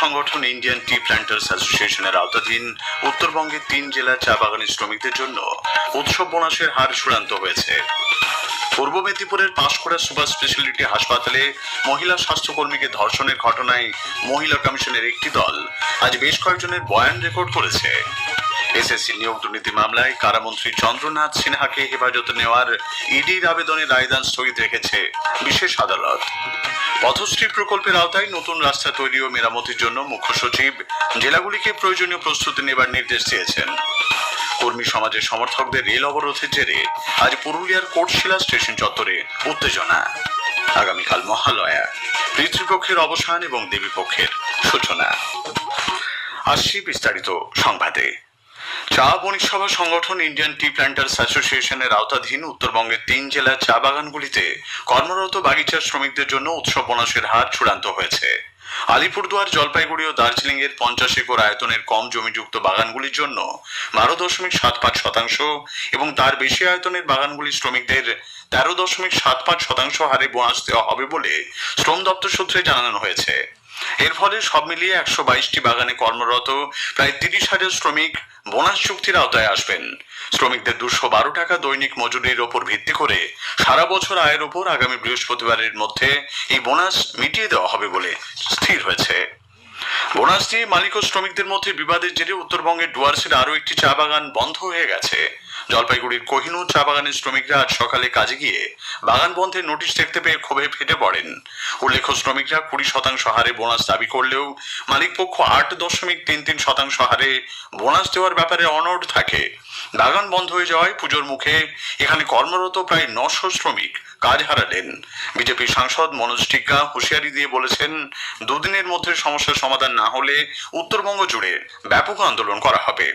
সংগঠন ইন্ডিয়ান টি প্ল্যান্টার্স অ্যাসোসিয়েশনের আওতাধীন উত্তরবঙ্গের তিন জেলার চা বাগানের শ্রমিকদের জন্য উৎসব বোনাসের হার চূড়ান্ত হয়েছে। পূর্ব মেদিনীপুরের পাঁশকুড়া সুপার স্পেশালিটি হাসপাতালে মহিলা স্বাস্থ্যকর্মীকে ধর্ষণের ঘটনায় মহিলা কমিশনের একটি দল আজ বেশ কয়েকজনের বয়ান রেকর্ড করেছে। এসএসসি নিয়োগ দুর্নীতি মামলায় কারামন্ত্রী চন্দ্রনাথ সিনহাকে হেফাজতে নেওয়ার ইডির আবেদনের রায়দান স্থগিত রেখেছে বিশেষ আদালত। পথশ্রী প্রকল্পের আওতায় নতুন রাস্তা তৈরি ও মেরামতির জন্য মুখ্য সচিব জেলাগুলিকে প্রয়োজনীয় প্রস্তুতি নেবার নির্দেশ দিয়েছেন। কর্মী সমাজের সমর্থকদের রেল অবরোধের জেরে আজ পুরুলিয়ার কোটশিলা স্টেশন চত্বরে উত্তেজনা। আগামীকাল মহালয়া, পিতৃপক্ষের অবসান এবং দেবীপক্ষের সূচনা। আসছি বিস্তারিত সংবাদে। চা বণিক সভা সংগঠন ইন্ডিয়ান টি প্ল্যান্টার্স অ্যাসোসিয়েশনের আওতাধীন উত্তরবঙ্গের তিন জেলার চা বাগানগুলিতে কর্মরত বাগিচার শ্রমিকদের জন্য উৎসব বোনাসের হার চূড়ান্ত হয়েছে। আলিপুরদুয়ার, জলপাইগুড়ি ও দার্জিলিং এর পঞ্চাশ একর আয়তনের কম জমিযুক্ত বাগানগুলির জন্য বারো দশমিক সাত পাঁচ শতাংশ এবং তার বেশি আয়তনের বাগানগুলি শ্রমিকদের তেরো দশমিক সাত পাঁচ শতাংশ হারে বোনাস দেওয়া হবে বলে শ্রম দপ্তর সূত্রে জানানো হয়েছে। এর ফলে সব মিলিয়ে একশো বাইশটি বাগানে কর্মরত প্রায় তিরিশ হাজার শ্রমিক বোনাস চুক্তির আওতায় আসবেন। শ্রমিকদের দুশো বারো টাকা দৈনিক মজুরির ওপর ভিত্তি করে সারা বছর আয়ের ওপর আগামী বৃহস্পতিবারের মধ্যে এই বোনাস মিটিয়ে দেওয়া হবে বলে স্থির হয়েছে। বোনাস দিয়ে মালিক ও শ্রমিকদের মধ্যে বিবাদের জেরে উত্তরবঙ্গের ডুয়ার্সের আরও একটি চা বাগান বন্ধ হয়ে গেছে। জলপাইগুড়ির কোহিনুর চা বাগানের শ্রমিকরা আজ সকালে কাজে গিয়ে বাগান বন্ধের নোটিশ দেখতে পেয়ে ক্ষোভে ফেটে পড়েন। উল্লেখ্য, শ্রমিকরা কুড়ি শতাংশ হারে বোনাস দাবি করলেও মালিকপক্ষ আট দশমিক তিন তিন শতাংশ হারে বোনাস দেওয়ার ব্যাপারে অনড় থাকে। বাগান বন্ধ হয়ে যাওয়ায় পুজোর মুখে এখানে কর্মরত প্রায় নশো শ্রমিক কাজ হারালেন। বিজেপি সাংসদ মনোজ টিগ্গা হুঁশিয়ারি দিয়ে বলেছেন, দুদিনের মধ্যে সমস্যার সমাধান না হলে উত্তরবঙ্গ জুড়ে ব্যাপক আন্দোলন করা হবে।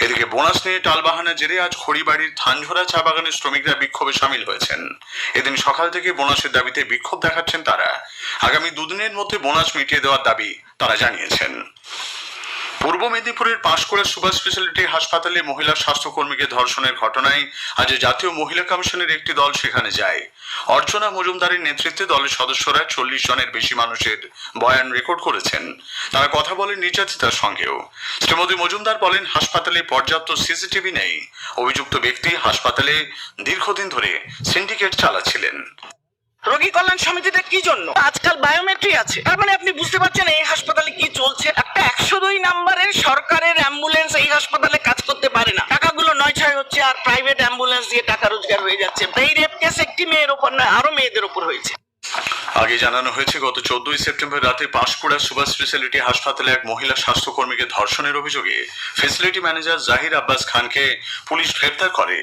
এদিকে বোনাস নিয়ে টালবাহানা জেরে আজ খড়িবাড়ির থানঝোরা চা বাগানের শ্রমিকরা বিক্ষোভে সামিল হয়েছেন। এদিন সকাল থেকে বোনাসের দাবিতে বিক্ষোভ দেখাচ্ছেন তারা। আগামী দুদিনের মধ্যে বোনাস মিটিয়ে দেওয়ার দাবি তারা জানিয়েছেন। পূর্ব মেদিনীপুরের পাঁশকুড়া সুপার স্পেশালিটি হাসপাতালে মহিলা স্বাস্থ্যকর্মীকে ধর্ষণের ঘটনায় আজ জাতীয় মহিলা কমিশনের একটি দল সেখানে যায়। অর্চনা মজুমদারের নেতৃত্বে দলের সদস্যরা চল্লিশ জনের বেশি মানুষের বয়ান রেকর্ড করেছেন। তারা কথা বলেন নির্যাতিতার সঙ্গেও। শ্রীমতী মজুমদার বলেন, হাসপাতালে পর্যাপ্ত সিসিটিভি নেই। অভিযুক্ত ব্যক্তি হাসপাতালে দীর্ঘদিন ধরে সিন্ডিকেট চালাচ্ছিলেন। রোগী কল্যাণ সমিতিতে কি জন্য? আজকাল বায়োমেট্রি আছে। তার মানে আপনি বুঝতে পারছেন এই হাসপাতালে কি চলছে? একটা একশো দুই নাম্বারের সরকারের অ্যাম্বুলেন্স এই হাসপাতালে কাজ করতে পারে না। টাকাগুলো নয় ছয় হচ্ছে আর প্রাইভেট অ্যাম্বুলেন্স দিয়ে টাকা রোজগার হয়ে যাচ্ছে। এই রেপ কেস একটি মেয়ের ওপর নয়, আরও মেয়েদের ওপর হয়েছে। আগে জানানো হয়েছে, গত চোদ্দই সেপ্টেম্বর রাতে পাঁশকুড়া সুপার স্পেশালিটি হাসপাতালে এক মহিলা স্বাস্থ্যকর্মীকে ধর্ষণের অভিযোগে ফেসিলিটি ম্যানেজার জাহির আব্বাস খানকে পুলিশ গ্রেপ্তার করে।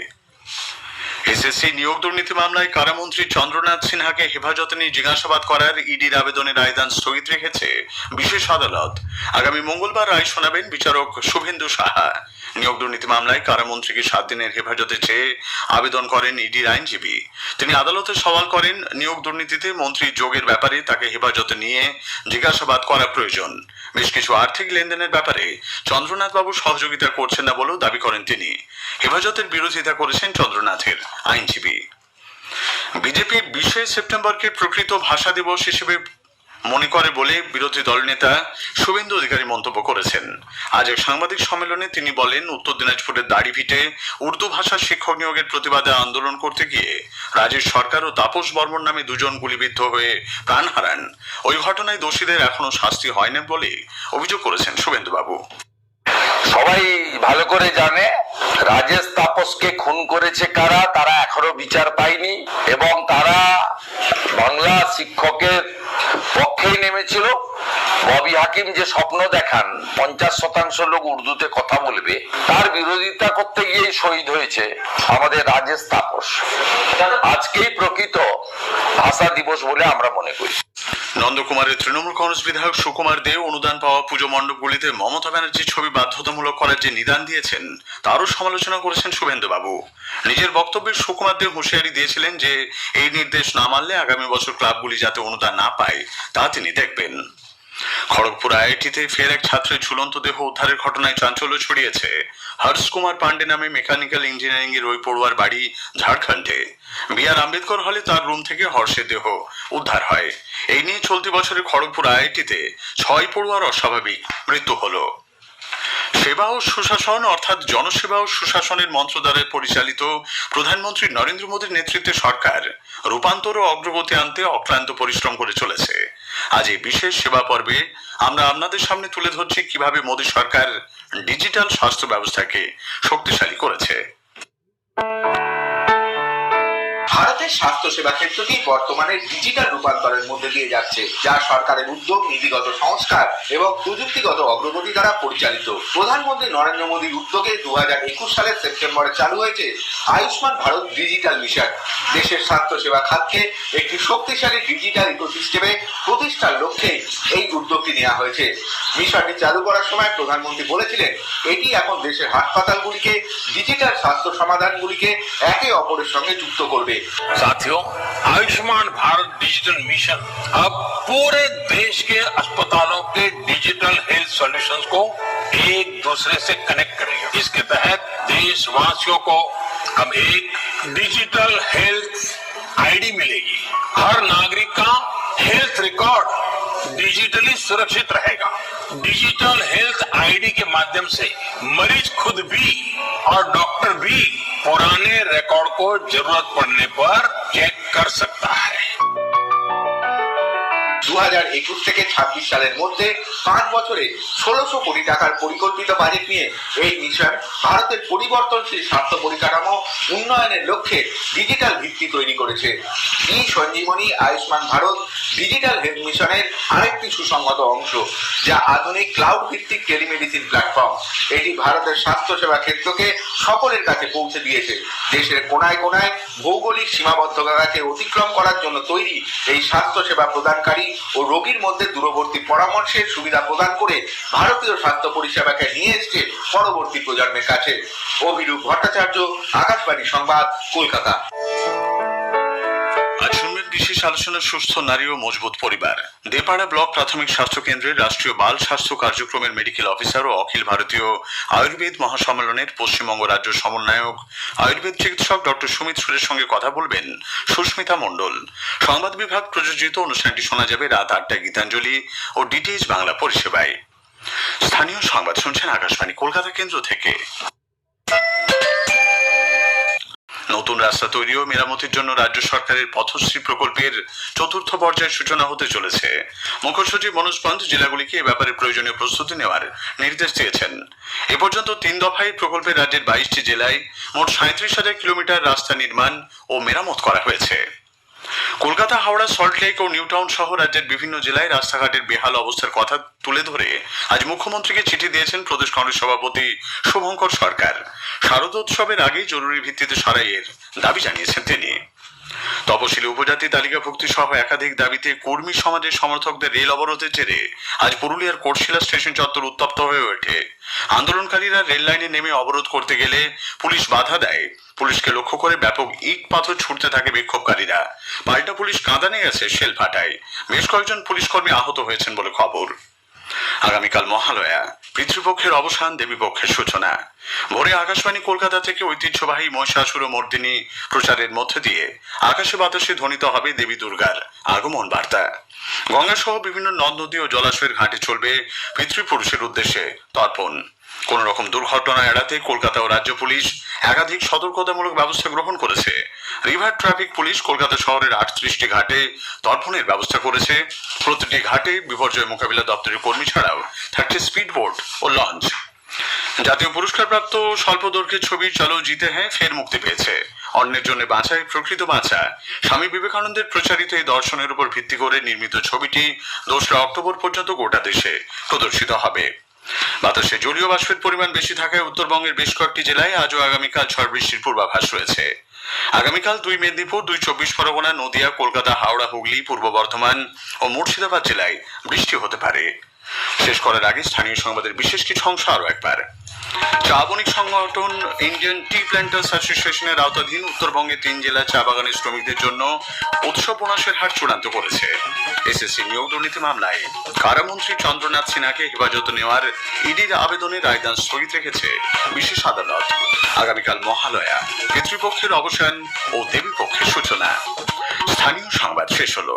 এসএসসি নিয়োগ দুর্নীতি মামলায় কারামন্ত্রী চন্দ্রনাথ সিনহাকে হেফাজতে নিয়ে জিজ্ঞাসাবাদ করার ইডির আবেদনের রায়দান স্থগিত রেখেছে বিশেষ আদালত। আগামী মঙ্গলবার রায় শোনাবেন বিচারক শুভেন্দু সাহা। নিয়োগ দুর্নীতি মামলায় কারামন্ত্রীকে সাত দিনের হেফাজতে চেয়ে আবেদন করেন ইডির আইনজীবী। তিনি আদালতে সওয়াল করেন, নিয়োগ দুর্নীতিতে মন্ত্রী যোগের ব্যাপারে তাকে হেফাজতে নিয়ে জিজ্ঞাসাবাদ করা প্রয়োজন। বেশ কিছু আর্থিক লেনদেনের ব্যাপারে চন্দ্রনাথ বাবু সহযোগিতা করছেন না বলেও দাবি করেন তিনি। হেফাজতের বিরোধিতা করেছেন চন্দ্রনাথের। আইনজীবী। বিজেপি বিশে সেপ্টেম্বরকে প্রকৃত ভাষা দিবস হিসেবে মনে করে বলে বিরোধী দল নেতা শুভেন্দু অধিকারী মন্তব্য করেছেন। আজ এক সাংবাদিক সম্মেলনে তিনি বলেন, উত্তর দিনাজপুরের দাড়িভিটে উর্দু ভাষার শিক্ষক নিয়োগের প্রতিবাদে আন্দোলন করতে গিয়ে রাজেশ সরকার ও তাপস বর্মন নামে দুজন গুলিবিদ্ধ হয়ে প্রাণ হারান। ওই ঘটনায় দোষীদের এখনও শাস্তি হয়নি বলে অভিযোগ করেছেন শুভেন্দুবাবু। সবাই ভালো করে জানে, রাজেশ তাপসকে খুন করেছে কারা, তারা এখনও বিচার পায়নি, এবং তারা বাংলা শিক্ষকের পক্ষেই নেমেছিল। ববি হাকিম যে স্বপ্ন দেখান, পঞ্চাশ শতাংশ লোক উর্দুতে কথা বলবে, তার বিরোধিতা করতে গিয়েই শহীদ হয়েছে আমাদের রাজেশ তাপস। আজকেই প্রকৃত ভাষা দিবস বলে আমরা মনে করি। নন্দকুমারের তৃণমূল কংগ্রেস বিধায়ক সুকুমার দে অনুদান পাওয়া পুজো মণ্ডপগুলিতে মমতা ব্যানার্জির ছবি বাধ্যতামূলক করার যে নিদান দিয়েছেন, তারও সমালোচনা করেছেন শুভেন্দুবাবু। নিজের বক্তব্যে সুকুমার দে হুঁশিয়ারি দিয়েছিলেন যে, এই নির্দেশ না মানলে আগামী বছর ক্লাবগুলি যাতে অনুদান না পায়, তা তিনি দেখবেন। খড়গপুর আইআইটিতে ফের এক ছাত্রের ঝুলন্ত দেহ উদ্ধারের ঘটনায় চাঞ্চল্য ছড়িয়েছে। হর্ষ কুমার পান্ডে নামে মেকানিক্যাল ইঞ্জিনিয়ারিং এর ওই পড়ুয়ার বাড়ি ঝাড়খণ্ডে। বি আর আম্বেদকর হলে তার রুম থেকে হর্ষের দেহ উদ্ধার হয়। এই নিয়ে চলতি বছরে খড়গপুর আইআইটিতে ছয় পড়ুয়ার অস্বাভাবিক মৃত্যু হলো। সেবা ও সুশাসন অর্থাৎ জনসেবা ও সুশাসনের মন্ত্র দ্বারা পরিচালিত প্রধানমন্ত্রী নরেন্দ্র মোদীর নেতৃত্বে সরকার রূপান্তর ও অগ্রগতি আনতে অক্লান্ত পরিশ্রম করে চলেছে। আজ এই বিশেষ সেবা পর্বে আমরা আপনাদের সামনে তুলে ধরছি কীভাবে মোদী সরকার ডিজিটাল স্বাস্থ্য ব্যবস্থাকে শক্তিশালী করেছে। স্বাস্থ্যসেবা ক্ষেত্রটি বর্তমানে ডিজিটাল রূপান্তরের মধ্যে দিয়ে যাচ্ছে, যা সরকারের উদ্যোগ, নীতিগত সংস্কার এবং প্রযুক্তিগত অগ্রগতি দ্বারা পরিচালিত। প্রধানমন্ত্রী নরেন্দ্র মোদীর উদ্যোগে দুহাজার একুশ সালের সেপ্টেম্বরে চালু হয়েছে আয়ুষ্মান ভারত ডিজিটাল মিশন দেশের স্বাস্থ্যসেবা খাতকে একটি শক্তিশালী ডিজিটাল ইকোসিস্টেমে প্রতিষ্ঠার লক্ষ্যে এই উদ্যোগটি নেওয়া হয়েছে। মিশনটি চালু করার সময় প্রধানমন্ত্রী বলেছিলেন, এটি এখন দেশের হাসপাতালগুলিকে ডিজিটাল স্বাস্থ্য সমাধানগুলিকে একে অপরের সঙ্গে যুক্ত করবে। साथियों, आयुष्मान भारत डिजिटल मिशन अब पूरे देश के अस्पतालों के डिजिटल हेल्थ सॉल्यूशंस को एक दूसरे से कनेक्ट करेगा। इसके तहत देशवासियों को अब एक डिजिटल हेल्थ आईडी मिलेगी। हर नागरिक का हेल्थ रिकॉर्ड डिजिटली सुरक्षित रहेगा। डिजिटल हेल्थ आईडी के माध्यम से मरीज़ खुद भी और डॉक्टर भी पुराने रिकॉर्ड को ज़रूरत पड़ने पर चेक कर सकता है। দু হাজার একুশ থেকে ছাব্বিশ সালের মধ্যে পাঁচ বছরে ষোলোশো কোটি টাকার পরিকল্পিত বাজেট নিয়ে এই মিশন ভারতের পরিবর্তনশীল স্বাস্থ্য পরিকাঠামো উন্নয়নের লক্ষ্যে ডিজিটাল ভিত্তি তৈরি করেছে। E Sanjeevani Ayushman Bharat digital health মিশনের আরেকটি সুসংগত অংশ, যা আধুনিক ক্লাউড ভিত্তিক টেলিমেডিসিন প্ল্যাটফর্ম এটি ভারতের স্বাস্থ্যসেবা ক্ষেত্রকে সকলের কাছে পৌঁছে দিয়েছে। দেশের কোনায় কোনায় ভৌগোলিক সীমাবদ্ধতাকে অতিক্রম করার জন্য তৈরি এই স্বাস্থ্যসেবা প্রদানকারী ও রোগীর মধ্যে দূরবর্তী পরামর্শের সুবিধা প্রদান করে ভারতীয় স্বাস্থ্য পরিষেবাকে নিয়ে এসছে পরবর্তী প্রজন্মের কাছে। অভিরূপ ভট্টাচার্য, আকাশবাণী সংবাদ, কলকাতা। বিশেষ আলোচনা সুস্থ নারী ও মজবুত পরিবার। দেপাড়া ব্লক প্রাথমিক স্বাস্থ্য কেন্দ্রের রাষ্ট্রীয় বাল স্বাস্থ্য কার্যক্রমের মেডিকেল অফিসার ও অখিল ভারতীয় আয়ুর্বেদ মহাসম্মেলনের পশ্চিমবঙ্গ রাজ্য সমন্বয়ক, আয়ুর্বেদ চিকিৎসক ডক্টর সুমিত সুরের সঙ্গে কথা বলবেন সুস্মিতা মণ্ডল। সংবাদ বিভাগ প্রযোজিত অনুষ্ঠানটি শোনা যাবে রাত আটটায় গীতাঞ্জলি ও ডিটিএইচ বাংলা পরিষেবায়। স্থানীয় সংবাদ শুনছেন আকাশবাণী, কলকাতা কেন্দ্র থেকে। নতুন রাস্তা তৈরি ও মেরামতির জন্য রাজ্য সরকারের পথশ্রী প্রকল্পের চতুর্থ পর্যায়ের সূচনা হতে চলেছে। মুখ্য সচিব মনোজ পন্ত জেলাগুলিকে এ ব্যাপারে প্রয়োজনীয় প্রস্তুতি নেওয়ার নির্দেশ দিয়েছেন। এ পর্যন্ত তিন দফায় প্রকল্পে রাজ্যের বাইশটি জেলায় মোট সাঁত্রিশ হাজার কিলোমিটার রাস্তা নির্মাণ ও মেরামত করা হয়েছে। কলকাতা, হাওড়া সল্টলেক ও নিউটাউন সহ রাজ্যের বিভিন্ন জেলায় রাস্তাঘাটের বেহাল অবস্থার কথা তুলে ধরে আজ মুখ্যমন্ত্রীকে চিঠি দিয়েছেন প্রদেশ কংগ্রেস সভাপতি শুভঙ্কর সরকার। শারদোৎসবের আগেই জরুরি ভিত্তিতে সারাইয়ের দাবি জানিয়েছেন তিনি। তপশিলি উপজাতি তালিকাভুক্তি সহ একাধিক দাবিতে কর্মী সমাজের সমর্থকদের রেল অবরোধের জেরে আজ পুরুলিয়ার কোটশিলা স্টেশন চত্বর উত্তপ্ত হয়ে ওঠে। আন্দোলনকারীরা রেল লাইনে নেমে অবরোধ করতে গেলে পুলিশ বাধা দেয়। পুলিশকে লক্ষ্য করে ব্যাপক ইট পাথর ছুটতে থাকে বিক্ষোভকারীরা। পাল্টা পুলিশ কাঁদানে গেছে শেল ফাটায় বেশ কয়েকজন পুলিশ কর্মী আহত হয়েছেন বলে খবর। আগামীকাল মহালয়া, পিতৃপক্ষের অবসান, দেবীপক্ষের সূচনা। ভোরে আকাশবাণী কলকাতা থেকে ঐতিহ্যবাহী মহিষাসুর মর্দিনী প্রচারের মধ্যে দিয়ে আকাশে বাতাসে ধ্বনিত হবে দেবী দুর্গার আগমন বার্তা। গঙ্গা সহ বিভিন্ন নদ, নদী ও জলাশয়ের ঘাটে চলবে পিতৃপুরুষের উদ্দেশ্যে তর্পণ। কোন রকম দুর্ঘটনা এড়াতে কলকাতা ও রাজ্য পুলিশ একাধিক সতর্কতামূলক ব্যবস্থা গ্রহণ করেছে। রিভার ট্রাফিক পুলিশ কলকাতা শহরের আটত্রিশটি ঘাটে তর্পণের ব্যবস্থা করেছে। প্রতিটি ঘাটে বিপর্যয় মোকাবিলা দপ্তরের কর্মী ছাড়াও থাকছে স্পিড বোট ও লঞ্চ। জাতীয় পুরস্কারপ্রাপ্ত স্বল্প দৈর্ঘ্যের ছবি চলো জিতে হ্যাঁ ফের মুক্তি পেয়েছে। অন্যের জন্য বাঁচায় প্রকৃত বাঁচা স্বামী বিবেকানন্দের প্রচারিত এই দর্শনের উপর ভিত্তি করে নির্মিত ছবিটি দোসরা অক্টোবর পর্যন্ত গোটা দেশে প্রদর্শিত হবে। বাতাসে জলীয় বাষ্পের পরিমাণ বেশি থাকায় উত্তরবঙ্গের বেশ কয়েকটি জেলায় আজও আগামীকাল ঝড় বৃষ্টির পূর্বাভাস রয়েছে। আগামীকাল দুই মেদিনীপুর, দুই চব্বিশ পরগনা, নদিয়া, কলকাতা, হাওড়া, হুগলি, পূর্ব বর্ধমান ও মুর্শিদাবাদ জেলায় বৃষ্টি হতে পারে। শেষ করার আগে স্থানীয় সংবাদের বিশেষ কিছু অংশ আরও একবার। চা বণিক সংগঠন ইন্ডিয়ান টি প্ল্যান্টার্স অ্যাসোসিয়েশনের আওতাধীন উত্তরবঙ্গে তিন জেলা চা বাগানের শ্রমিকদের জন্য উৎসব বোনাসের হার চূড়ান্ত করেছে। এসএসসি নিয়োগ দুর্নীতি মামলায়। কারামন্ত্রী চন্দ্রনাথ সিনহাকে হেফাজতে নেওয়ার ইডির আবেদনের রায়দান স্থগিত রেখেছে বিশেষ আদালত। আগামীকাল মহালয়া পিতৃপক্ষের অবসান ও দেবীপক্ষের সূচনা। স্থানীয় সংবাদ শেষ হলো।